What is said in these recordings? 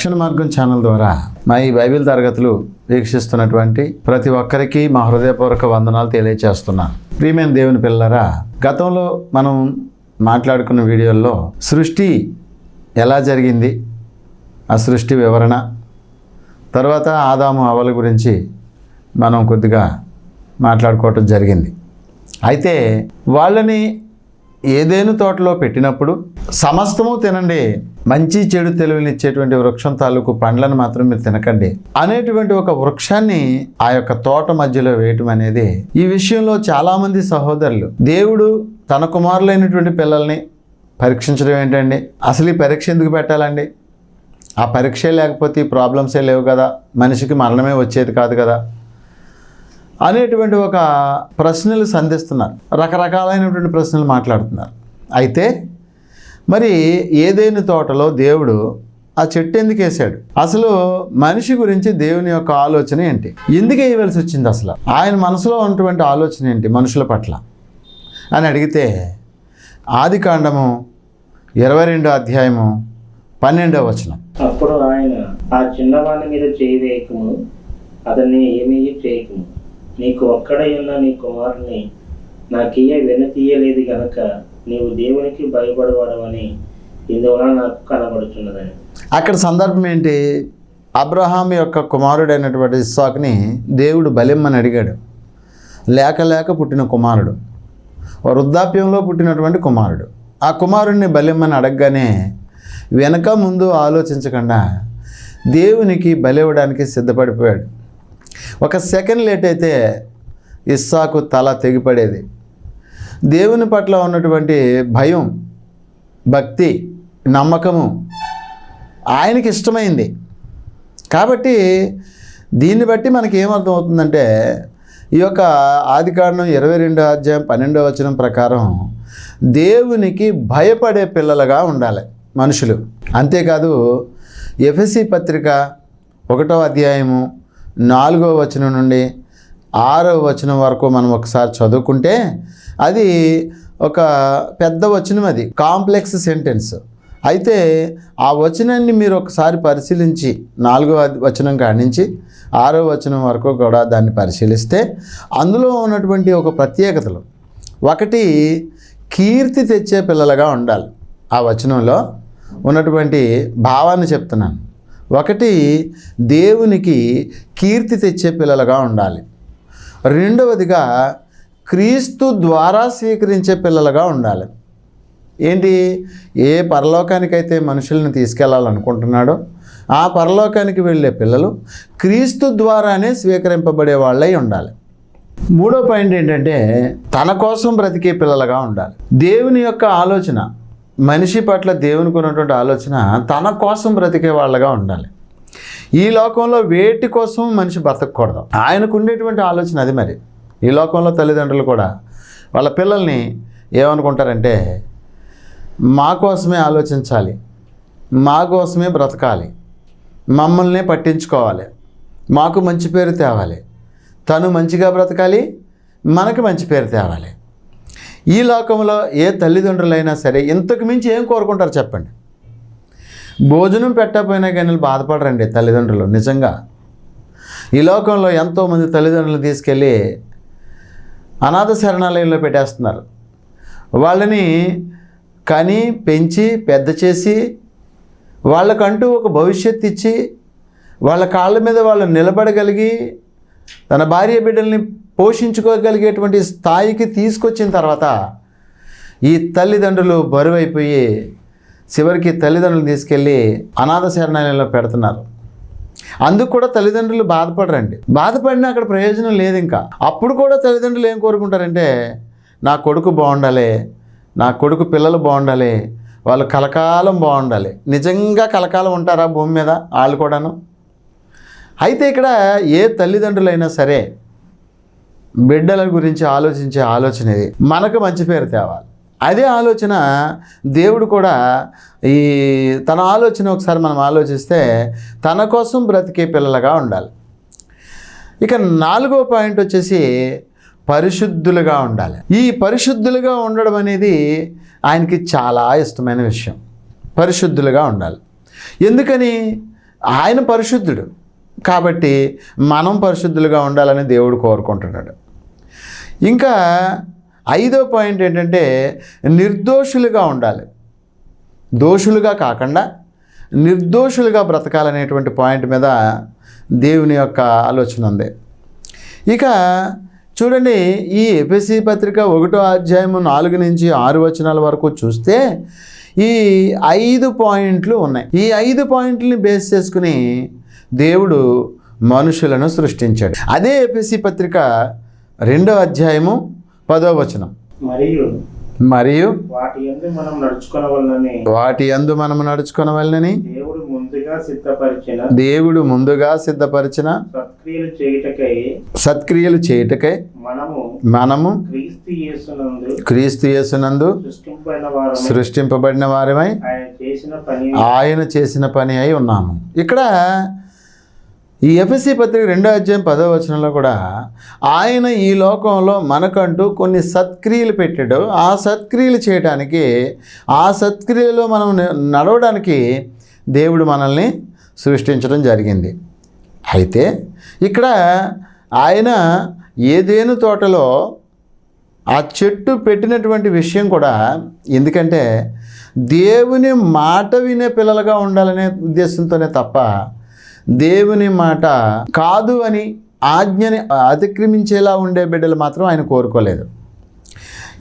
రక్షణ మార్గం ఛానల్ ద్వారా మా ఈ బైబిల్ తరగతులు వీక్షిస్తున్నటువంటి ప్రతి ఒక్కరికి మా హృదయపూర్వక వందనాలు తెలియచేస్తున్నాను. ప్రియమైన దేవుని పిల్లరా గతంలో మనం మాట్లాడుకున్న వీడియోల్లో సృష్టి ఎలా జరిగింది ఆ సృష్టి వివరణ తర్వాత ఆదాము అవల గురించి మనం కొద్దిగా మాట్లాడుకోవటం జరిగింది. అయితే వాళ్ళని ఏదేను తోటలో పెట్టినప్పుడు సమస్తము తినండి. మంచి చెడు తెలివినిచ్చేటువంటి వృక్షం తాలూకు పండ్లను మాత్రం మీరు తినకండి. అనేటువంటి ఒక వృక్షాన్ని ఆ యొక్క తోట మధ్యలో వేయటం అనేది ఈ విషయంలో చాలామంది సహోదరులు. దేవుడు తన కుమారులైనటువంటి పిల్లల్ని పరీక్షించడం ఏంటండి? అసలు ఈ పరీక్ష ఎందుకు పెట్టాలండి? ఆ పరీక్షే లేకపోతే ఈ ప్రాబ్లమ్సే లేవు కదా? మనిషికి మరణమే వచ్చేది కాదు కదా? అనేటువంటి ఒక ప్రశ్నలు సంధిస్తున్నారు. రకరకాలైనటువంటి ప్రశ్నలు మాట్లాడుతున్నారు. అయితే మరి ఏదైనా తోటలో దేవుడు ఆ చెట్టు ఎందుకు వేసాడు అసలు మనిషి గురించి దేవుని యొక్క ఆలోచన ఏంటి? ఎందుకు వేయవలసి వచ్చింది అసలు? ఆయన మనసులో ఉన్నటువంటి ఆలోచన ఏంటి మనుషుల పట్ల? అని అడిగితే ఆది కాండము ఇరవై రెండో అధ్యాయము పన్నెండవ వచనం. అప్పుడు ఆయన ఆ చిన్నవాణి మీద చేయవేయకము అతన్ని ఏమీ చేయకము. నీకు ఒక్కడై ఉన్న నీ కుమారుని నాకియ్య వెనుతీయలేదు గనక నీవు దేవునికి భయపడవాడవని ఇందువలన నాకు కనబడుతున్నదని అక్కడ సందర్భం ఏంటి? అబ్రహాం యొక్క కుమారుడైనటువంటి ఇస్సాక్ని దేవుడు బలిమ్మని అడిగాడు. లేక లేక పుట్టిన కుమారుడు. వృద్ధాప్యంలో పుట్టినటువంటి కుమారుడు. ఆ కుమారుడిని బలిమ్మని అడగగానే వెనక ముందు ఆలోచించకుండా దేవునికి బలి ఇవ్వడానికి సిద్ధపడిపోయాడు. ఒక సెకండ్ లేట్ అయితే ఇస్సాకు తల తెగిపడేది. దేవుని పట్ల ఉన్నటువంటి భయం భక్తి నమ్మకము ఆయనకి ఇష్టమైంది. కాబట్టి దీన్ని బట్టి మనకి ఏమర్థమవుతుందంటే ఈ యొక్క ఆదికాండం ఇరవై రెండో అధ్యాయం పన్నెండో వచనం ప్రకారం దేవునికి భయపడే పిల్లలుగా ఉండాలి మనుషులు. అంతేకాదు ఎఫ్ఎస్సి పత్రిక ఒకటో అధ్యాయము నాలుగో వచనం నుండి ఆరో వచనం వరకు మనం ఒకసారి చదువుకుంటే అది ఒక పెద్ద వచనం అది. కాంప్లెక్స్ సెంటెన్స్ అయితే ఆ వచనాన్ని మీరు ఒకసారి పరిశీలించి నాలుగో వచనం కానించి ఆరో వచనం వరకు కూడా దాన్ని పరిశీలిస్తే అందులో ఉన్నటువంటి ఒక ప్రత్యేకతలు. ఒకటి కీర్తి తెచ్చే పిల్లలుగా ఉండాలి. ఆ వచనంలో ఉన్నటువంటి భావాన్ని చెప్తున్నాను. ఒకటి దేవునికి కీర్తి తెచ్చే పిల్లలుగా ఉండాలి. రెండవదిగా క్రీస్తు ద్వారా స్వీకరించే పిల్లలుగా ఉండాలి. ఏంటి? ఏ పరలోకానికైతే మనుషుల్ని తీసుకెళ్ళాలనుకుంటున్నాడో ఆ పరలోకానికి వెళ్ళే పిల్లలు క్రీస్తు ద్వారానే స్వీకరింపబడే వాళ్ళై ఉండాలి. మూడో పాయింట్ ఏంటంటే తన కోసం బ్రతికే పిల్లలుగా ఉండాలి. దేవుని యొక్క ఆలోచన మనిషి పట్ల దేవునికి ఉన్నటువంటి ఆలోచన తన కోసం బ్రతికే వాళ్ళగా ఉండాలి. ఈ లోకంలో వేటి కోసం మనిషి బ్రతకూడదు ఆయనకు ఉండేటువంటి ఆలోచన అది మరి. ఈ లోకంలో తల్లిదండ్రులు కూడా వాళ్ళ పిల్లల్ని ఏమనుకుంటారంటే మా కోసమే ఆలోచించాలి మా కోసమే బ్రతకాలి మమ్మల్ని పట్టించుకోవాలి మాకు మంచి పేరు తేవాలి తను మంచిగా బ్రతకాలి మనకి మంచి పేరు తేవాలి. ఈ లోకంలో ఏ తల్లిదండ్రులైనా సరే ఇంతకు మించి ఏం కోరుకుంటారు చెప్పండి. భోజనం పెట్టకపోయినా కానీ బాధపడరండి తల్లిదండ్రులు నిజంగా. ఈ లోకంలో ఎంతోమంది తల్లిదండ్రులు తీసుకెళ్ళి అనాథ శరణాలయంలో పెట్టేస్తున్నారు. వాళ్ళని కని పెంచి పెద్ద చేసి వాళ్ళకంటూ ఒక భవిష్యత్తు ఇచ్చి వాళ్ళ కాళ్ళ మీద వాళ్ళు నిలబడగలిగి తన భార్య బిడ్డల్ని పోషించుకోగలిగేటువంటి స్థాయికి తీసుకొచ్చిన తర్వాత ఈ తల్లిదండ్రులు బరువైపోయి చివరికి తల్లిదండ్రులు తీసుకెళ్ళి అనాథ శరణాలయంలో పెడుతున్నారు. అందుకు కూడా తల్లిదండ్రులు బాధపడరండి. బాధపడినా అక్కడ ప్రయోజనం లేదు ఇంకా. అప్పుడు కూడా తల్లిదండ్రులు ఏం కోరుకుంటారంటే నా కొడుకు బాగుండాలి నా కొడుకు పిల్లలు బాగుండాలి వాళ్ళు కలకాలం బాగుండాలి. నిజంగా కలకాలం ఉంటారా భూమి మీద వాళ్ళు కూడాను? అయితే ఇక్కడ ఏ తల్లిదండ్రులైనా సరే బిడ్డల గురించి ఆలోచించే ఆలోచన ఇది. మనకు మంచి పేరు తేవాలి. అదే ఆలోచన దేవుడు కూడా ఈ తన ఆలోచన ఒకసారి మనం ఆలోచిస్తే తన కోసం బ్రతికే పిల్లలుగా ఉండాలి. ఇక నాలుగో పాయింట్ వచ్చేసి పరిశుద్ధులుగా ఉండాలి. ఈ పరిశుద్ధులుగా ఉండడం అనేది ఆయనకి చాలా ఇష్టమైన విషయం. పరిశుద్ధులుగా ఉండాలి. ఎందుకని? ఆయన పరిశుద్ధుడు. కాబట్టి మనం పరిశుద్ధులుగా ఉండాలని దేవుడు కోరుకుంటున్నాడు. ఇంకా ఐదో పాయింట్ ఏంటంటే నిర్దోషులుగా ఉండాలి. దోషులుగా కాకుండా నిర్దోషులుగా బ్రతకాలనేటువంటి పాయింట్ మీద దేవుని యొక్క ఆలోచన ఉంది. ఇక చూడండి ఈ ఎపిసి పత్రిక ఒకటో అధ్యాయము నాలుగు నుంచి ఆరు వచనాల వరకు చూస్తే ఈ ఐదు పాయింట్లు ఉన్నాయి. ఈ ఐదు పాయింట్లని బేస్ చేసుకుని దేవుడు మనుషులను సృష్టించాడు. అదే ఎపిసి పత్రిక రెండో అధ్యాయము పదో వచనం. మరియు మరియు వాటి ఎందు మనం నడుచుకొనవలనని. వాటి యందు నడుచుకొనవలనని దేవుడు ముందుగా సిద్ధపరిచిన దేవుడు ముందుగా సిద్ధపరిచిన సత్క్రియలు చేయుటకై సత్క్రియలు చేయుటకై మనము మనము క్రీస్తు యేసునందు క్రీస్తు సృష్టింపబడిన వారిమై ఆయన చేసిన పని ఆయన చేసిన పని అయి ఉన్నాము. ఇక్కడ ఈ ఎఫ్ఎస్సి పత్రిక రెండో అధ్యాయం పదో వచనంలో కూడా ఆయన ఈ లోకంలో మనకంటూ కొన్ని సత్క్రియలు పెట్టాడు. ఆ సత్క్రియలు చేయడానికి ఆ సత్క్రియలో మనం నడవడానికి దేవుడు మనల్ని సృష్టించడం జరిగింది. అయితే ఇక్కడ ఆయన ఏదేను తోటలో ఆ చెట్టు పెట్టినటువంటి విషయం కూడా ఎందుకంటే దేవుని మాట వినే పిల్లలుగా ఉండాలనే ఉద్దేశంతోనే తప్ప దేవుని మాట కాదు అని ఆజ్ఞని అతిక్రమించేలా ఉండే బిడ్డలు మాత్రం ఆయన కోరుకోలేదు.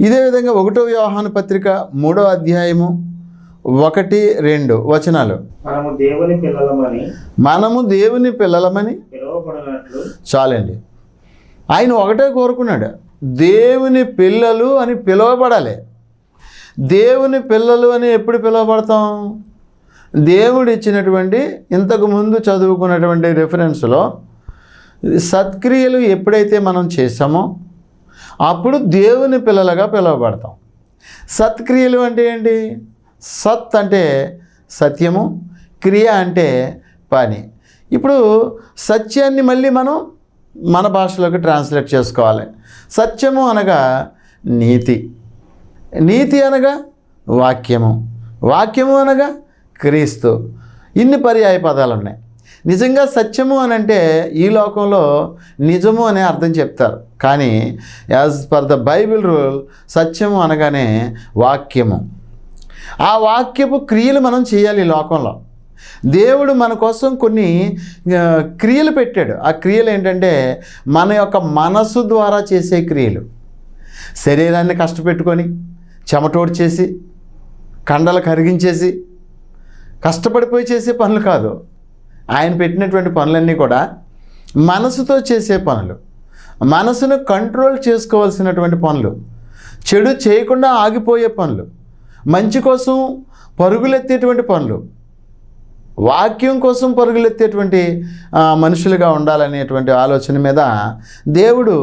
ఇదే విధంగా ఒకటో వ్యవహాన పత్రిక మూడో అధ్యాయము ఒకటి రెండు వచనాలు. మనము దేవుని పిల్లలమని మనము దేవుని పిల్లలమని చాలండి. ఆయన ఒకటే కోరుకున్నాడు. దేవుని పిల్లలు అని పిలువబడాలి. దేవుని పిల్లలు అని ఎప్పుడు పిలువబడతాం? దేవుడు ఇచ్చినటువంటి ఇంతకు ముందు చదువుకున్నటువంటి రెఫరెన్స్లో సత్క్రియలు ఎప్పుడైతే మనం చేసామో అప్పుడు దేవుని పిల్లలుగా పిలువబడతాం. సత్క్రియలు అంటే ఏంటి? సత్ అంటే సత్యము క్రియ అంటే పని. ఇప్పుడు సత్యాన్ని మళ్ళీ మనం మన భాషలోకి ట్రాన్స్లేట్ చేసుకోవాలి. సత్యము అనగా నీతి. నీతి అనగా వాక్యము. వాక్యము అనగా క్రీస్తు. ఇన్ని పర్యాయ పదాలు ఉన్నాయి. నిజంగా సత్యము అని అంటే ఈ లోకంలో నిజము అనే అర్థం చెప్తారు. కానీ as per the Bible rule సత్యము అనగానే వాక్యము. ఆ వాక్యపు క్రియలు మనం చేయాలి ఈ లోకంలో. దేవుడు మన కోసం కొన్ని క్రియలు పెట్టాడు. ఆ క్రియలు ఏంటంటే మన యొక్క మనసు ద్వారా చేసే క్రియలు. శరీరాన్ని కష్టపెట్టుకొని చెమటోడు చేసి కండలు కరిగించేసి కష్టపడిపోయి చేసే పనులు కాదు. ఆయన పెట్టినటువంటి పనులన్నీ కూడా మనసుతో చేసే పనులు. మనసును కంట్రోల్ చేసుకోవాల్సినటువంటి పనులు. చెడు చేయకుండా ఆగిపోయే పనులు. మంచి కోసం పరుగులెత్తేటువంటి పనులు. వాక్యం కోసం పరుగులెత్తేటువంటి మనుషులుగా ఉండాలనేటువంటి ఆలోచన మీద దేవుడు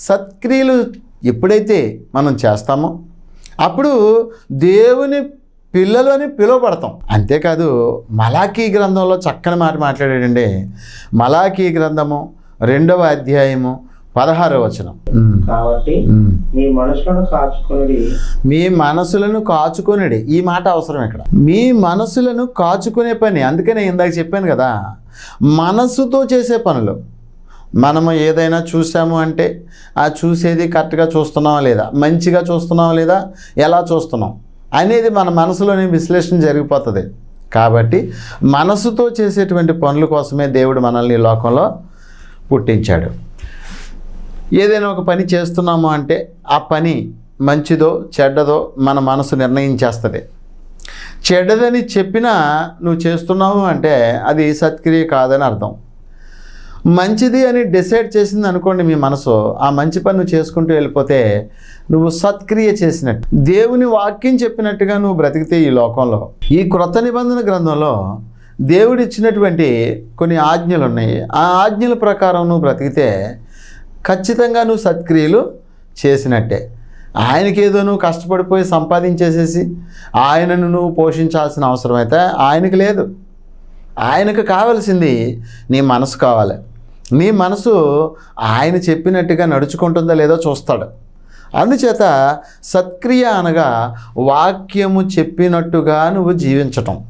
సత్క్రియలు ఎప్పుడైతే మనం చేస్తామో అప్పుడు దేవుని పిల్లలు అని పిలువబడతాం. అంతేకాదు మలాకీ గ్రంథంలో చక్కని మాట మాట్లాడాడండి మలాకీ గ్రంథము రెండవ అధ్యాయము పదహారవ వచనం. కాబట్టి. మీ మనుషులను కాచుకుని మీ మనసులను కాచుకొనిడి. ఈ మాట అవసరం ఇక్కడ మీ మనసులను కాచుకునే పని. అందుకనే ఇందాక చెప్పాను కదా మనసుతో చేసే పనులు. మనము ఏదైనా చూసాము అంటే ఆ చూసేది కరెక్ట్గా చూస్తున్నామా లేదా? మంచిగా చూస్తున్నామా లేదా? ఎలా చూస్తున్నాం అనేది మన మనసులోని విశ్లేషణ జరిగిపోతుంది. కాబట్టి మనసుతో చేసేటువంటి పనుల కోసమే దేవుడు మనల్ని ఈ లోకంలో పుట్టించాడు. ఏదైనా ఒక పని చేస్తున్నాము అంటే ఆ పని మంచిదో చెడ్డదో మన మనసు నిర్ణయించేస్తుంది. చెడ్డదని చెప్పినా నువ్వు చేస్తున్నావు అంటే అది సత్క్రియ కాదని అర్థం. మంచిది అని డిసైడ్ చేసింది అనుకోండి మీ మనసు. ఆ మంచి పని నువ్వు చేసుకుంటూ వెళ్ళిపోతే నువ్వు సత్క్రియ చేసినట్టు. దేవుని వాక్యం చెప్పినట్టుగా నువ్వు బ్రతికితే ఈ లోకంలో. ఈ క్రొత్త నిబంధన గ్రంథంలో దేవుడిచ్చినటువంటి కొన్ని ఆజ్ఞలు ఉన్నాయి ఆ ఆజ్ఞల ప్రకారం నువ్వు బ్రతికితే ఖచ్చితంగా నువ్వు సత్క్రియలు చేసినట్టే. ఆయనకి ఏదో నువ్వు కష్టపడిపోయి సంపాదించేసేసి ఆయనను నువ్వు పోషించాల్సిన అవసరం అయితే ఆయనకి లేదు. ఆయనకు కావలసింది నీ మనసు కావాలి. నీ మనసు ఆయన చెప్పినట్టుగా నడుచుకుంటుందో లేదో చూస్తాడు. అందుచేత సత్క్రియ అనగా వాక్యము చెప్పినట్టుగా నువ్వు జీవించటం.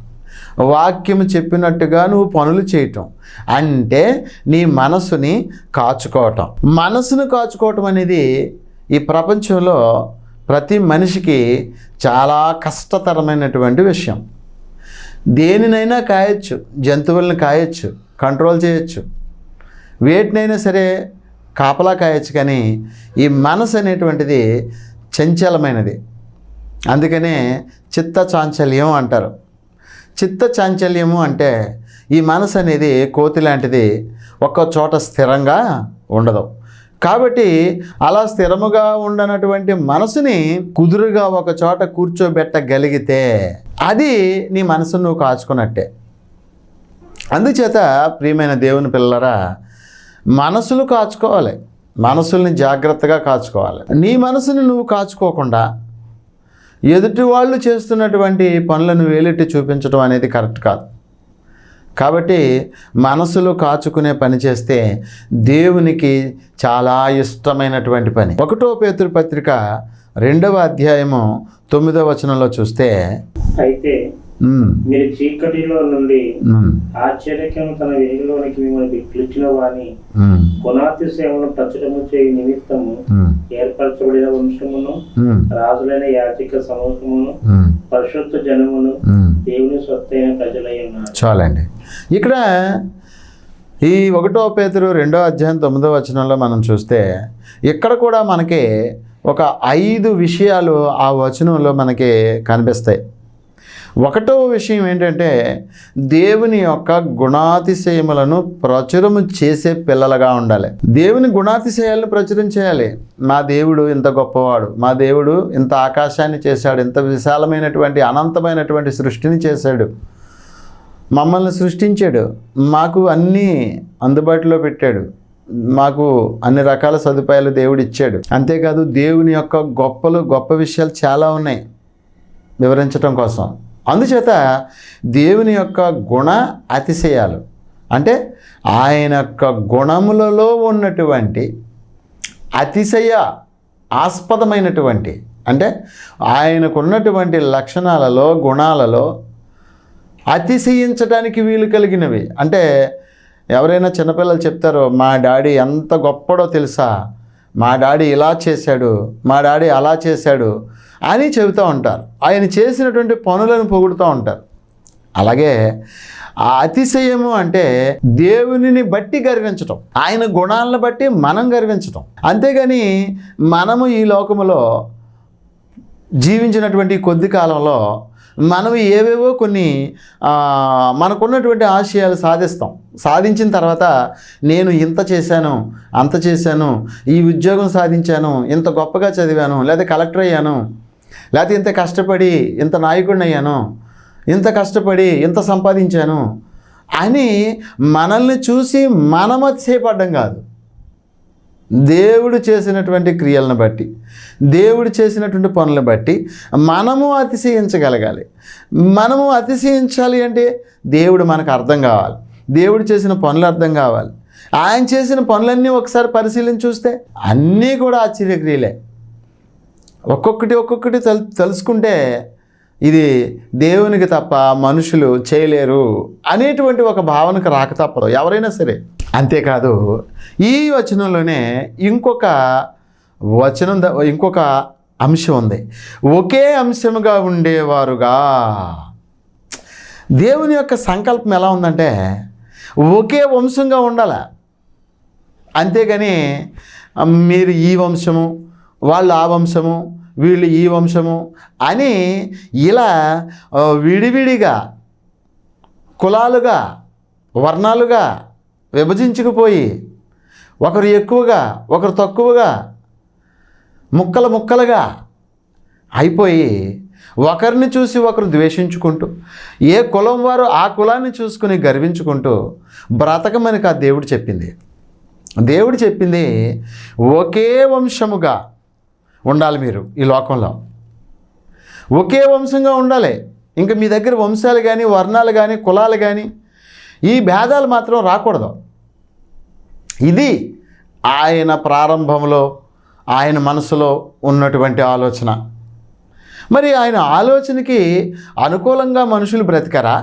వాక్యము చెప్పినట్టుగా నువ్వు పనులు చేయటం. అంటే నీ మనసుని కాచుకోవటం. మనసును కాచుకోవటం అనేది ఈ ప్రపంచంలో ప్రతి మనిషికి చాలా కష్టతరమైనటువంటి విషయం. దేనినైనా కాయొచ్చు. జంతువులను కాయొచ్చు. కంట్రోల్ చేయొచ్చు. వేటినైనా సరే కాపలా కాయచ్చు కానీ ఈ మనసు అనేటువంటిది చంచలమైనది. అందుకనే చిత్త చాంచల్యం అంటారు. చిత్త చాంచల్యము అంటే ఈ మనసు అనేది కోతి లాంటిది ఒక్క చోట స్థిరంగా ఉండదు. కాబట్టి అలా స్థిరముగా ఉండనటువంటి మనసుని కుదురుగా ఒక చోట కూర్చోబెట్టగలిగితే అది నీ మనసును నువ్వు కాచుకున్నట్టే. అందుచేత ప్రియమైన దేవుని పిల్లరా మనసులు కాచుకోవాలి. మనసుల్ని జాగ్రత్తగా కాచుకోవాలి. నీ మనసుని నువ్వు కాచుకోకుండా ఎదుటి వాళ్ళు చేస్తున్నటువంటి పనులను వేలెట్టి చూపించడం అనేది కరెక్ట్ కాదు. కాబట్టి మనసులు కాచుకునే పని చేస్తే దేవునికి చాలా ఇష్టమైనటువంటి పని. ఒకటో పేతురు పత్రిక రెండవ అధ్యాయము తొమ్మిదవ వచనంలో చూస్తే అయితే మీరు చీకటిలో నుండి ఉమ్, ఆశ్చర్యకరం తన వెలుగులోనికి మిమ్మల్ని పిలిచిన వాని ఉమ్, గుణాతిశయమును ప్రచురము చేయ నిమిత్తము ఏర్పరచబడిన వంశమును రాజులైన యాచిక సమూహమును పరిశుద్ధ జనమును. దేవుని సొత్తైన ప్రజలై ఉన్నారు. చాలండి. ఇక్కడ ఈ ఒకటో పేతురు రెండో అధ్యాయం తొమ్మిదో వచనంలో మనం చూస్తే ఇక్కడ కూడా మనకి ఒక ఐదు విషయాలు ఆ వచనంలో మనకి కనిపిస్తాయి. ఒకటో విషయం ఏంటంటే దేవుని యొక్క గుణాతిశయములను ప్రచురము చేసే పిల్లలుగా ఉండాలి. దేవుని గుణాతిశయాలను ప్రచురం చేయాలి. మా దేవుడు ఇంత గొప్పవాడు మా దేవుడు ఇంత ఆకాశాన్ని చేశాడు ఇంత విశాలమైనటువంటి అనంతమైనటువంటి సృష్టిని చేశాడు. మమ్మల్ని సృష్టించాడు. మాకు అన్నీ అందుబాటులో పెట్టాడు. మాకు అన్ని రకాల సదుపాయాలు దేవుడు ఇచ్చాడు. అంతేకాదు దేవుని యొక్క గొప్పలు గొప్ప విషయాలు చాలా ఉన్నాయి. వివరించటం కోసం. అందుచేత దేవుని యొక్క గుణ అతిశయాలు. అంటే ఆయన యొక్క గుణములలో ఉన్నటువంటి అతిశయ ఆస్పదమైనటువంటి అంటే ఆయనకున్నటువంటి లక్షణాలలో గుణాలలో అతిశయించడానికి వీలు కలిగినవి. అంటే ఎవరైనా చిన్నపిల్లలు చెప్తారో మా డాడీ ఎంత గొప్పడో తెలుసా? మా డాడీ ఇలా చేశాడు మా డాడీ అలా చేశాడు అని చెబుతూ ఉంటారు. ఆయన చేసినటువంటి పనులను పొగుడుతూ ఉంటారు. అలాగే ఆ అతిశయము అంటే దేవునిని బట్టి గర్వించటం. ఆయన గుణాలను బట్టి మనం గర్వించటం. అంతేగాని మనము ఈ లోకములో జీవించినటువంటి కొద్ది కాలంలో మనం ఏవేవో కొన్ని మనకున్నటువంటి ఆశయాలు సాధిస్తాం. సాధించిన తర్వాత నేను ఇంత చేశాను అంత చేశాను ఈ ఉద్యోగం సాధించాను ఇంత గొప్పగా చదివాను లేదా కలెక్టర్ అయ్యాను లేకపోతే ఇంత కష్టపడి ఇంత నాయకుడిని అయ్యాను ఇంత కష్టపడి ఇంత సంపాదించాను అని మనల్ని చూసి మనం కాదు. దేవుడు చేసినటువంటి క్రియలను బట్టి దేవుడు చేసినటువంటి పనులను బట్టి మనము అతిశయించగలగాలి. మనము అతిశయించాలి అంటే దేవుడు మనకు అర్థం కావాలి. దేవుడు చేసిన పనులు అర్థం కావాలి. ఆయన చేసిన పనులన్నీ ఒకసారి పరిశీలించి చూస్తే అన్నీ కూడా ఆశ్చర్యక్రియలే. ఒక్కొక్కటి ఒక్కొక్కటి తెలు తెలుసుకుంటే ఇది దేవునికి తప్ప మనుషులు చేయలేరు అనేటువంటి ఒక భావనకు రాక తప్పదు ఎవరైనా సరే. అంతేకాదు ఈ వచనంలోనే ఇంకొక వచనం ఇంకొక అంశం ఉంది. ఒకే అంశముగా ఉండేవారుగా. దేవుని యొక్క సంకల్పం ఎలా ఉందంటే ఒకే వంశంగా ఉండాల. అంతేగాని మీరు ఈ వంశము వాళ్ళు ఆ వంశము వీళ్ళు ఈ వంశము అని ఇలా విడివిడిగా కులాలుగా వర్ణాలుగా విభజించుకుపోయి ఒకరు ఎక్కువగా ఒకరు తక్కువగా ముక్కలు ముక్కలుగా అయిపోయి ఒకరిని చూసి ఒకరు ద్వేషించుకుంటూ ఏ కులం వారు ఆ కులాన్ని చూసుకుని గర్వించుకుంటూ బ్రతకమని ఆ దేవుడు చెప్పింది. దేవుడు చెప్పింది ఒకే వంశముగా ఉండాలి మీరు ఈ లోకంలో. ఒకే వంశంగా ఉండాలి. ఇంకా మీ దగ్గర వంశాలు కానీ వర్ణాలు కానీ కులాలు కానీ ఈ భేదాలు మాత్రం రాకూడదు. ఇది ఆయన ప్రారంభంలో ఆయన మనసులో ఉన్నటువంటి ఆలోచన. మరి ఆయన ఆలోచనకి అనుకూలంగా మనుషులు బ్రతికరా?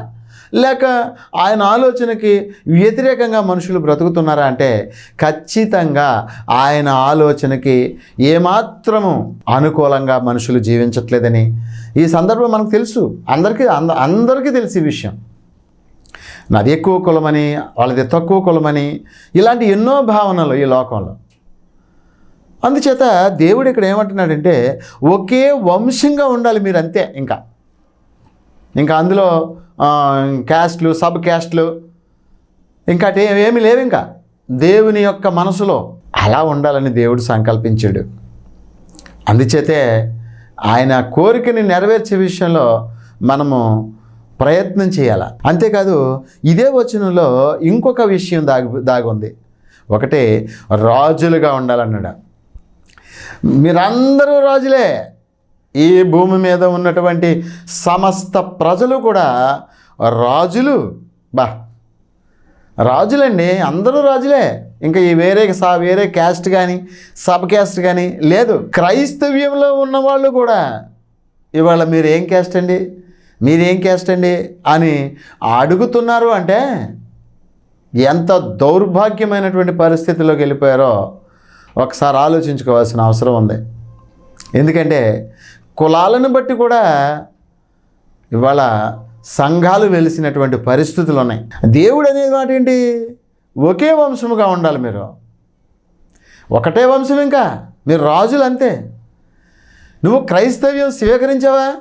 లేక ఆయన ఆలోచనకి వ్యతిరేకంగా మనుషులు బ్రతుకుతున్నారా అంటే ఖచ్చితంగా ఆయన ఆలోచనకి ఏమాత్రము అనుకూలంగా మనుషులు జీవించట్లేదని ఈ సందర్భం మనకు తెలుసు. అందరికీ అంద అందరికీ తెలిసి ఈ విషయం. నాది ఎక్కువ కులమని వాళ్ళది తక్కువ కులమని ఇలాంటి ఎన్నో భావనలు ఈ లోకంలో. అందుచేత దేవుడు ఇక్కడ ఏమంటున్నాడంటే ఒకే వంశంగా ఉండాలి మీరు అంతే ఇంకా. ఇంకా అందులో క్యాస్ట్లు సబ్ క్యాస్ట్లు. ఇంకా అటే ఏమీ లేవు ఇంకా. దేవుని యొక్క మనసులో అలా ఉండాలని దేవుడు సంకల్పించాడు. అందుచేతే ఆయన కోరికని నెరవేర్చే విషయంలో మనము ప్రయత్నం చేయాలి? అంతేకాదు ఇదే వచనంలో ఇంకొక విషయం దాగి దాగుంది. ఉంది ఒకటి రాజులుగా ఉండాలన్నాడు. మీరందరూ రాజులే. ఈ భూమి మీద ఉన్నటువంటి సమస్త ప్రజలు కూడా రాజులు. బా రాజులండి అందరూ రాజులే. ఇంకా ఈ వేరే సా వేరే క్యాస్ట్ కానీ సబ్ క్యాస్ట్ కానీ లేదు. క్రైస్తవ్యంలో ఉన్నవాళ్ళు కూడా. ఇవాళ మీరు ఏం క్యాస్ట్ అండి? మీరేం క్యాస్ట్ అండి? అని అడుగుతున్నారు అంటే ఎంత దౌర్భాగ్యమైనటువంటి పరిస్థితిలోకి వెళ్ళిపోయారో ఒకసారి ఆలోచించుకోవాల్సిన అవసరం ఉంది. ఎందుకంటే కులాలను బట్టి కూడా ఇవాళ సంఘాలు వెలిసినటువంటి పరిస్థితులు ఉన్నాయి. దేవుడు అనేది మాట ఏంటి? ఒకే వంశముగా ఉండాలి మీరు. ఒకటే వంశం ఇంకా. మీరు రాజులు అంతే. నువ్వు క్రైస్తవ్యం స్వీకరించావా?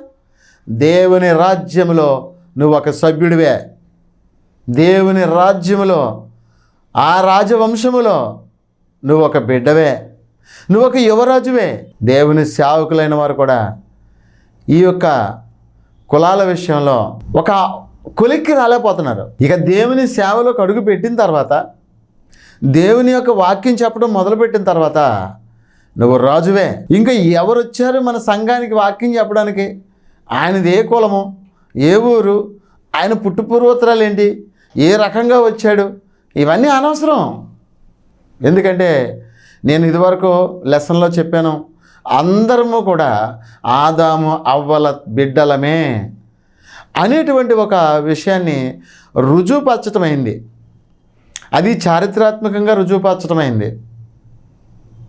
దేవుని రాజ్యములో నువ్వు ఒక సభ్యుడివే. దేవుని రాజ్యములో ఆ రాజవంశములో నువ్వు ఒక బిడ్డవే. నువ్వు ఒక యువరాజువే. దేవుని సేవకులైన వారు కూడా ఈ యొక్క కులాల విషయంలో ఒక కొలిక్కి రాలేకపోతున్నారు. ఇక దేవుని సేవలోకి అడుగు పెట్టిన తర్వాత దేవుని యొక్క వాక్యం చెప్పడం మొదలుపెట్టిన తర్వాత నువ్వు రాజువే. ఇంకా ఎవరు వచ్చారు మన సంఘానికి వాక్యం చెప్పడానికి? ఆయనది ఏ కులము? ఏ ఊరు? ఆయన పుట్టుపూర్వోత్తరాలు ఏంటి? ఏ రకంగా వచ్చాడు? ఇవన్నీ అనవసరం. ఎందుకంటే నేను ఇదివరకు లెసన్లో చెప్పాను అందరము కూడా ఆదాము అవ్వల బిడ్డలమే అనేటువంటి ఒక విషయాన్ని రుజువుపరచటమైంది. అది చారిత్రాత్మకంగా రుజువుపరచటమైంది.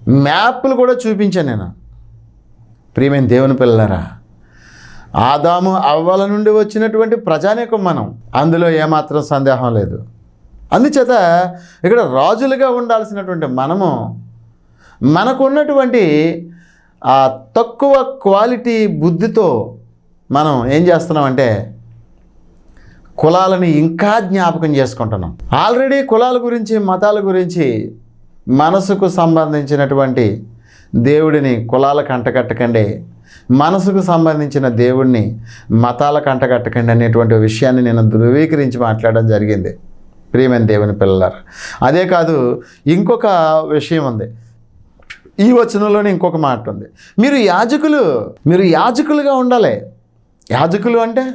మ్యాప్లు కూడా చూపించాను నేను. ప్రియమైన దేవుని పిల్లరా ఆదాము అవ్వల నుండి వచ్చినటువంటి ప్రజానేకం మనం అందులో ఏమాత్రం సందేహం లేదు. అందుచేత ఇక్కడ రాజులుగా ఉండాల్సినటువంటి మనము మనకున్నటువంటి ఆ తక్కువ క్వాలిటీ బుద్ధితో మనం ఏం చేస్తున్నామంటే కులాలని ఇంకా జ్ఞాపకం చేసుకుంటున్నాం. ఆల్రెడీ కులాల గురించి మతాల గురించి మనసుకు సంబంధించినటువంటి దేవుడిని కులాల కంటకట్టకండి మనసుకు సంబంధించిన దేవుడిని మతాల కంటకట్టకండి అనేటువంటి విషయాన్ని నేను ధృవీకరించి మాట్లాడడం జరిగింది. ప్రియమైన దేవుని పిల్లలారు అదే కాదు ఇంకొక విషయం ఉంది. ఈ వచనంలోనే ఇంకొక మాట ఉంది. మీరు యాజకులు మీరు యాజకులుగా ఉండాలి. యాజకులు అంటే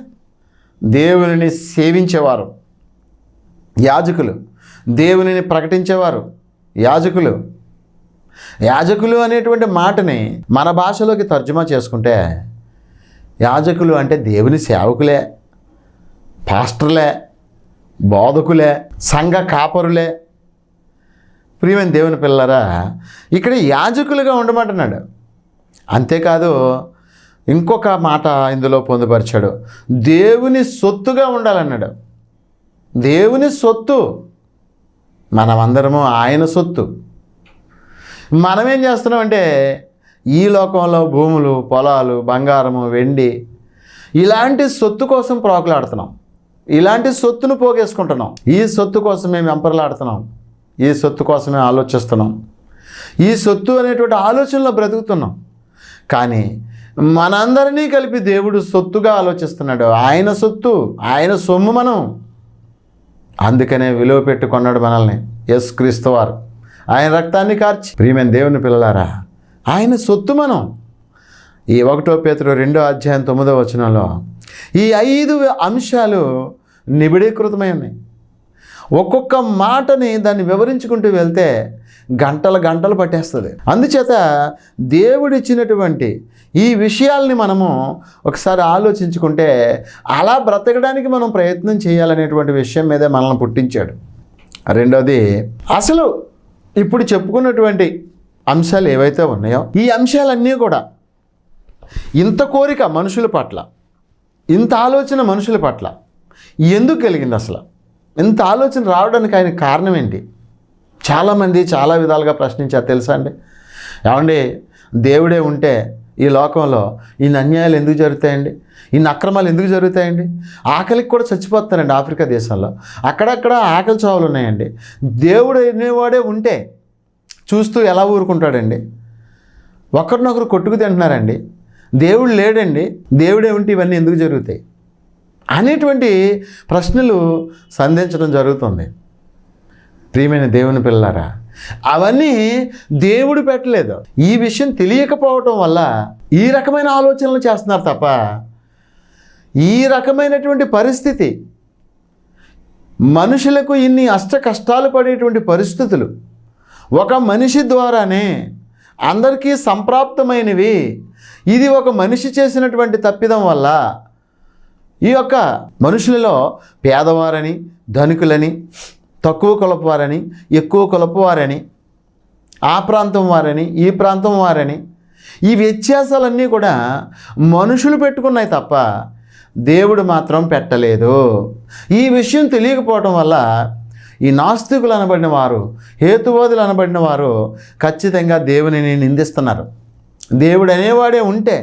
దేవుని సేవించేవారు. యాజకులు. దేవునిని ప్రకటించేవారు. యాజకులు. యాజకులు అనేటువంటి మాటని మన భాషలోకి తర్జుమా చేసుకుంటే యాజకులు అంటే దేవుని సేవకులే పాస్టర్లే బోధకులే సంఘ కాపరులే ప్రియమైన దేవుని పిల్లరా ఇక్కడ యాజకులుగా ఉండమంటున్నాడు. అంతేకాదు ఇంకొక మాట ఇందులో పొందుపరిచాడు. దేవుని సొత్తుగా ఉండాలన్నాడు. దేవుని సొత్తు మనమందరము ఆయన సొత్తు. మనమేం చేస్తున్నామంటే ఈ లోకంలో భూములు పొలాలు బంగారము వెండి ఇలాంటి సొత్తు కోసం ప్రోకలాడుతున్నాం ఇలాంటి సొత్తును పోగేసుకుంటున్నాం. ఈ సొత్తు కోసం మేము వెంపర్లాడుతున్నాం ఈ సొత్తు కోసమే ఆలోచిస్తున్నాం. ఈ సొత్తు అనేటువంటి ఆలోచనలో బ్రతుకుతున్నాం. కానీ మనందరినీ కలిపి దేవుడు సొత్తుగా ఆలోచిస్తున్నాడు. ఆయన సొత్తు ఆయన సొమ్ము మనం. అందుకనే విలువ పెట్టుకున్నాడు మనల్ని ఎస్ క్రీస్తు వారు. ఆయన రక్తాన్ని కార్చి. ప్రియమైన దేవుని పిల్లలారా ఆయన సొత్తు మనం. ఈ ఒకటో పేతురు రెండో అధ్యాయం తొమ్మిదో వచనంలో ఈ ఐదు అంశాలు నిబిడీకృతమై ఉన్నాయి. ఒక్కొక్క మాటని దాన్ని వివరించుకుంటూ వెళ్తే గంటల గంటలు పట్టేస్తుంది. అందుచేత దేవుడిచ్చినటువంటి ఈ విషయాల్ని మనము ఒకసారి ఆలోచించుకుంటే అలా బ్రతకడానికి మనం ప్రయత్నం చేయాలనేటువంటి విషయం మీదే మనల్ని పుట్టించాడు. రెండోది అసలు ఇప్పుడు చెప్పుకున్నటువంటి అంశాలు ఏవైతే ఉన్నాయో ఈ అంశాలన్నీ కూడా ఇంత కోరిక మనుషుల పట్ల ఇంత ఆలోచన మనుషుల పట్ల ఎందుకు కలిగింది అసలు? ఇంత ఆలోచన రావడానికి ఆయన కారణం ఏంటి? చాలామంది చాలా విధాలుగా ప్రశ్నించారు తెలుసా అండి? ఏమండి దేవుడే ఉంటే ఈ లోకంలో ఇన్ని అన్యాయాలు ఎందుకు జరుగుతాయండి? ఇన్ని అక్రమాలు ఎందుకు జరుగుతాయండి? ఆకలికి కూడా చచ్చిపోతారండి ఆఫ్రికా దేశంలో. అక్కడక్కడ ఆకలి చావులు ఉన్నాయండి. దేవుడు అనేవాడే ఉంటే చూస్తూ ఎలా ఊరుకుంటాడండి? ఒకరినొకరు కొట్టుకు తింటున్నారండి. దేవుడు లేడండి. దేవుడే ఉంటే ఇవన్నీ ఎందుకు జరుగుతాయి? అనేటువంటి ప్రశ్నలు సంధించడం జరుగుతుంది. ప్రియమైన దేవుని పిల్లరా అవన్నీ దేవుడు పెట్టలేదు. ఈ విషయం తెలియకపోవటం వల్ల ఈ రకమైన ఆలోచనలు చేస్తున్నారు తప్ప ఈ రకమైనటువంటి పరిస్థితి మనుషులకు ఇన్ని అష్ట కష్టాలు పడేటువంటి పరిస్థితులు ఒక మనిషి ద్వారానే అందరికీ సంప్రాప్తమైనవి ఇది ఒక మనిషి చేసినటువంటి తప్పిదం వల్ల ఈ యొక్క మనుషులలో పేదవారని ధనికులని తక్కువ కులపవారని ఎక్కువ కులపవారని ఆ ప్రాంతం వారని ఈ ప్రాంతం వారని ఈ వ్యత్యాసాలన్నీ కూడా మనుషులు పెట్టుకున్నాయి తప్ప దేవుడు మాత్రం పెట్టలేదు. ఈ విషయం తెలియకపోవటం వల్ల ఈ నాస్తికులు అనబడిన వారు హేతువాదులు అనబడిన వారు ఖచ్చితంగా దేవునిని నిందిస్తున్నారు. దేవుడు అనేవాడే ఉంటే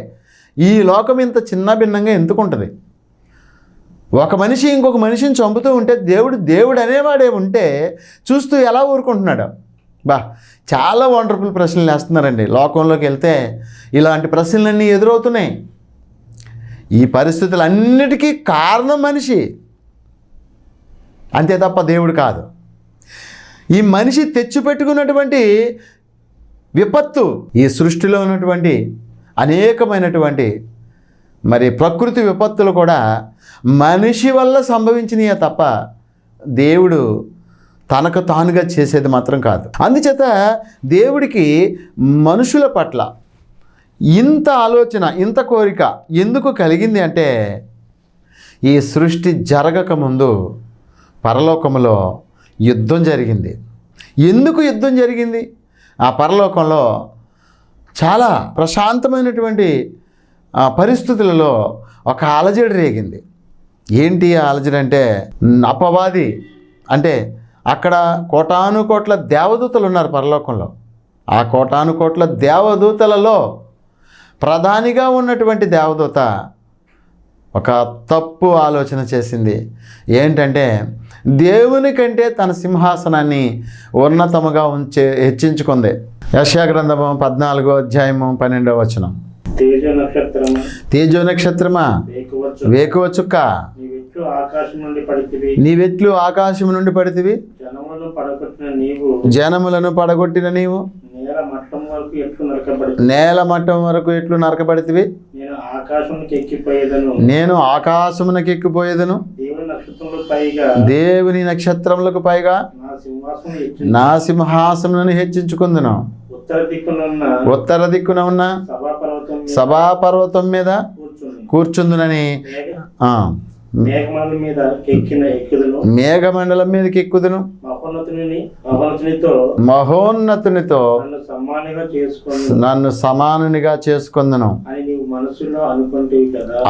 ఈ లోకం ఇంత చిన్న భిన్నంగా ఎందుకుంటుంది ఒక మనిషి ఇంకొక మనిషిని చంపుతూ ఉంటే దేవుడు దేవుడు అనేవాడే ఉంటే చూస్తూ ఎలా ఊరుకుంటున్నాడు? బా చాలా వండర్ఫుల్ ప్రశ్నలు వేస్తున్నారండి. లోకంలోకి వెళ్తే ఇలాంటి ప్రశ్నలన్నీ ఎదురవుతున్నాయి. ఈ పరిస్థితులన్నిటికీ కారణం మనిషి. అంతే తప్ప దేవుడు కాదు. ఈ మనిషి తెచ్చిపెట్టుకున్నటువంటి విపత్తు ఈ సృష్టిలో ఉన్నటువంటి అనేకమైనటువంటి మరి ప్రకృతి విపత్తులు కూడా మనిషి వల్ల సంభవించినయే తప్ప దేవుడు తనకు తానుగా చేసేది మాత్రం కాదు. అందుచేత దేవుడికి మనుషుల పట్ల ఇంత ఆలోచన ఇంత కోరిక ఎందుకు కలిగింది అంటే ఈ సృష్టి జరగక ముందు యుద్ధం జరిగింది. ఎందుకు యుద్ధం జరిగింది? ఆ పరలోకంలో చాలా ప్రశాంతమైనటువంటి పరిస్థితులలో ఒక అలజడి రేగింది. ఏంటి ఆ అలజడి అంటే అపవాది అంటే అక్కడ కోటాను కోట్ల దేవదూతలు ఉన్నారు పరలోకంలో. ఆ కోటాను కోట్ల దేవదూతలలో ప్రధానిగా ఉన్నటువంటి దేవదూత ఒక తప్పు ఆలోచన చేసింది. ఏంటంటే దేవుని కంటే తన సింహాసనాన్ని ఉన్నతముగా ఉంచే హెచ్చించుకుంది. యశా గ్రంథము పద్నాలుగో అధ్యాయము పన్నెండవ వచనం. తేజ నక్షత్రము? వేకువ చుక్క నీ వెచ్చు ఆకాశం నుండి పడితివి. నీవెట్లు ఆకాశం నుండి పడితివి. జనములను పడగొట్టిన నీవు. నేల మట్టం వరకు ఎట్లు నరకబడితివి. నేను ఆకాశమునకు ఎక్కిపోయేదను. దేవుని నక్షత్రములకు పైగా. నా సింహాసమును హెచ్చించుకుందును. ఉత్తర దిక్కున ఉన్న సభాపర్వతం మీద కూర్చుందునని. మేఘమండలం మీదకి ఎక్కుదును. మహోన్నతుని మహోన్నతునితో నన్ను సమానునిగా చేసుకుందును.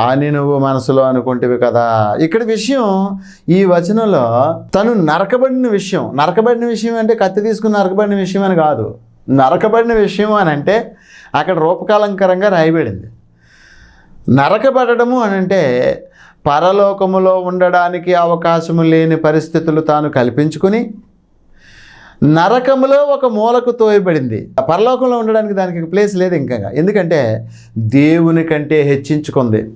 అని నువ్వు మనసులో అనుకుంటేవి కదా. ఇక్కడ విషయం ఈ వచనంలో తను నరకబడిన విషయం. నరకబడిన విషయం అంటే కత్తి తీసుకుని నరకబడిన విషయం అని కాదు. నరకబడిన విషయం అని అంటే అక్కడ రూపకాలంకరంగా రాయబడింది. నరకబడము అని అంటే పరలోకములో ఉండడానికి అవకాశము లేని పరిస్థితులు తాను కల్పించుకుని నరకములో ఒక మూలకు తోయబడింది. ఆ పరలోకంలో ఉండడానికి దానికి ప్లేస్ లేదు ఇంకా. ఎందుకంటే దేవుని కంటే హెచ్చించుకుంది.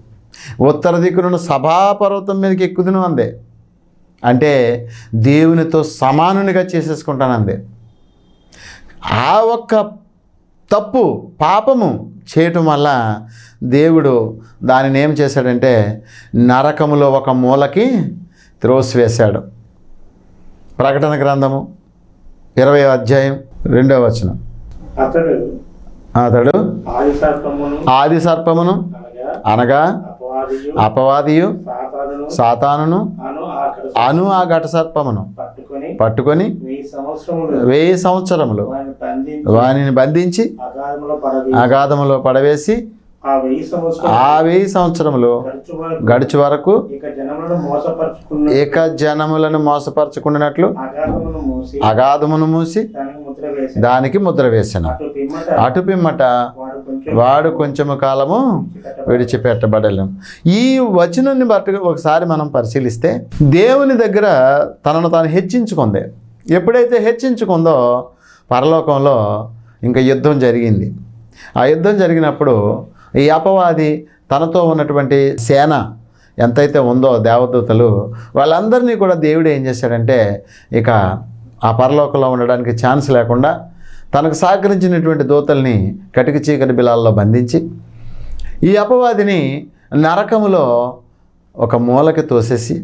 ఉత్తర దిక్కును సభాపర్వతం మీదకి ఎక్కుదును అంది. అంటే దేవునితో సమానునిగా చేసేసుకుంటానంది ఆ ఒక్క తప్పు పాపము చేయటం వల్ల దేవుడు దానిని ఏం చేశాడంటే నరకములో ఒక మూలకి త్రోసివేశాడు. ప్రకటన గ్రంథము ఇరవై అధ్యాయం రెండవ వచనం. అతడు అతడు ఆది సర్పమును ఆది సర్పమును అనగా అపవాదియు సాతానును అను ఆ ఘట సర్పమును పట్టుకొని వెయ్యి సంవత్సరములు. వానిని బంధించి అగాధములో పడవి అగాధములో పడవేసి ఆ వెయ్యి సంవత్సరములు గడిచి వరకు ఇక జనములను మోసపరుచుకున్న ఏక జనములను మోసపరచుకున్నట్లు అగాధమును మూసి దానికి ముద్ర వేసిన అటు పిమ్మట వాడు కొంచెము కాలము విడిచిపెట్టబడలేం ఈ వచనాన్ని బట్టి ఒకసారి మనం పరిశీలిస్తే దేవుని దగ్గర తనను తాను హెచ్చించుకుంది. ఎప్పుడైతే హెచ్చించుకుందో పరలోకంలో ఇంకా యుద్ధం జరిగింది. ఆ యుద్ధం జరిగినప్పుడు ఈ అపవాది తనతో ఉన్నటువంటి సేన ఎంతైతే ఉందో దేవదూతలు వాళ్ళందరినీ కూడా దేవుడు ఏం చేశాడంటే ఇక ఆ పరలోకంలో ఉండడానికి ఛాన్స్ లేకుండా తనకు సహకరించినటువంటి దూతల్ని కటిక చీకటి బిలాల్లో బంధించి ఈ అపవాదిని నరకములో ఒక మూలకి తోసేసి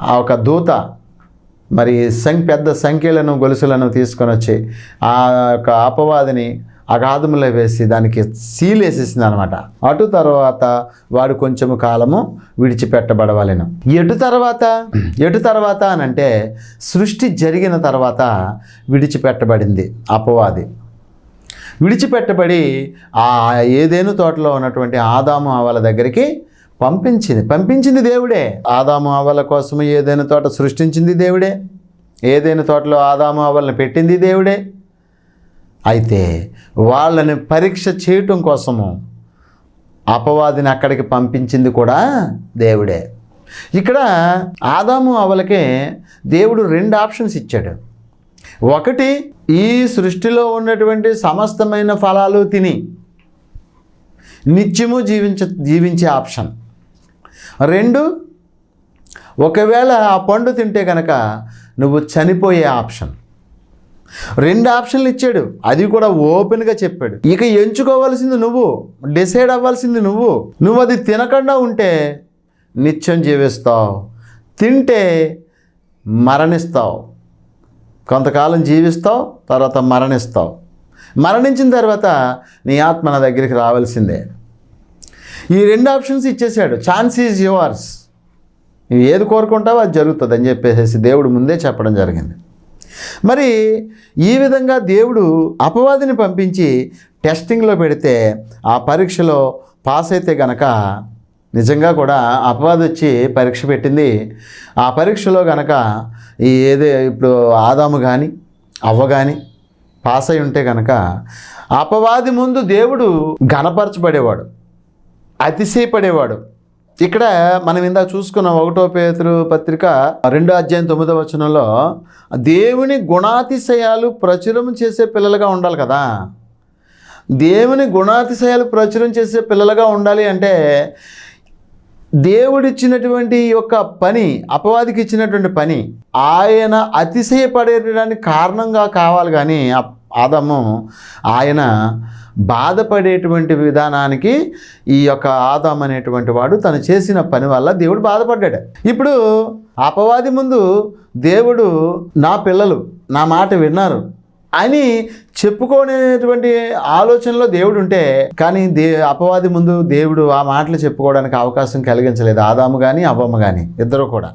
ఆ ఒక దూత మరి సం పెద్ద సంఖ్యలను గొలుసులను తీసుకొని వచ్చి ఆ యొక్క అపవాదిని అగాధములో వేసి దానికి సీల్ వేసేసింది అనమాట అటు తర్వాత వాడు కొంచెము కాలము విడిచిపెట్టబడవలను. ఎటు తర్వాత? ఎటు తర్వాత అని అంటే సృష్టి జరిగిన తర్వాత విడిచిపెట్టబడింది అపవాది. విడిచిపెట్టబడి ఆ ఏదేను తోటలో ఉన్నటువంటి ఆదాము ఆవల దగ్గరికి పంపించింది. పంపించింది దేవుడే. ఆదాము అవల కోసము ఏదైనా తోట సృష్టించింది దేవుడే. ఏదైనా తోటలో ఆదాము అవలను పెట్టింది దేవుడే. అయితే వాళ్ళని పరీక్ష చేయటం కోసము అపవాదిని అక్కడికి పంపించింది కూడా దేవుడే. ఇక్కడ ఆదాము అవలకే దేవుడు రెండు ఆప్షన్స్ ఇచ్చాడు. ఒకటి ఈ సృష్టిలో ఉన్నటువంటి సమస్తమైన ఫలాలు తిని నిత్యము జీవించ జీవించే ఆప్షన్. రెండు ఒకవేళ ఆ పండు తింటే కనుక నువ్వు చనిపోయే ఆప్షన్. రెండు ఆప్షన్లు ఇచ్చాడు. అది కూడా ఓపెన్గా చెప్పాడు. ఇక ఎంచుకోవాల్సింది నువ్వు. డిసైడ్ అవ్వాల్సింది నువ్వు. నువ్వు అది తినకుండా ఉంటే నిత్యం జీవిస్తావు. తింటే మరణిస్తావు. కొంతకాలం జీవిస్తావు తర్వాత మరణిస్తావు. మరణించిన తర్వాత నీ ఆత్మ నా దగ్గరికి రావాల్సిందే. ఈ రెండు ఆప్షన్స్ ఇచ్చేసాడు ఛాన్స్ ఈజ్ యువర్స్. నువ్వు ఏది కోరుకుంటావో అది జరుగుతుంది అని చెప్పేసి దేవుడు ముందే చెప్పడం జరిగింది. మరి ఈ విధంగా దేవుడు అపవాదిని పంపించి టెస్టింగ్లో పెడితే ఆ పరీక్షలో పాస్ అయితే గనక నిజంగా కూడా అపవాది వచ్చి పరీక్ష పెట్టింది. ఆ పరీక్షలో గనక ఈ ఏదే ఇప్పుడు ఆదాము కానీ అవ్వ కానీ పాస్ అయి ఉంటే గనక అపవాది ముందు దేవుడు ఘనపరచబడేవాడు. అతిశయపడేవాడు. ఇక్కడ మనం ఇందాక చూసుకున్న ఒకటో పేతురు పత్రిక రెండో అధ్యాయం తొమ్మిదో వచనంలో దేవుని గుణాతిశయాలు ప్రచురం చేసే పిల్లలుగా ఉండాలి కదా. దేవుని గుణాతిశయాలు ప్రచురం చేసే పిల్లలుగా ఉండాలి అంటే దేవుడిచ్చినటువంటి యొక్క పని అపవాదికి ఇచ్చినటువంటి పని ఆయన అతిశయపడేయడానికి కారణంగా కావాలి కానీ ఆదాము ఆయన బాధపడేటువంటి విధానానికి ఈ యొక్క ఆదాం అనేటువంటి వాడు తను చేసిన పని వల్ల దేవుడు బాధపడ్డాడు. ఇప్పుడు అపవాది ముందు దేవుడు నా పిల్లలు నా మాట విన్నారు అని చెప్పుకోనేటువంటి ఆలోచనలో దేవుడు ఉంటే కానీ దే అపవాది ముందు దేవుడు ఆ మాటలు చెప్పుకోవడానికి అవకాశం కలిగించలేదు. ఆదాము కానీ అవ్వమ్మ కానీ ఇద్దరు కూడా.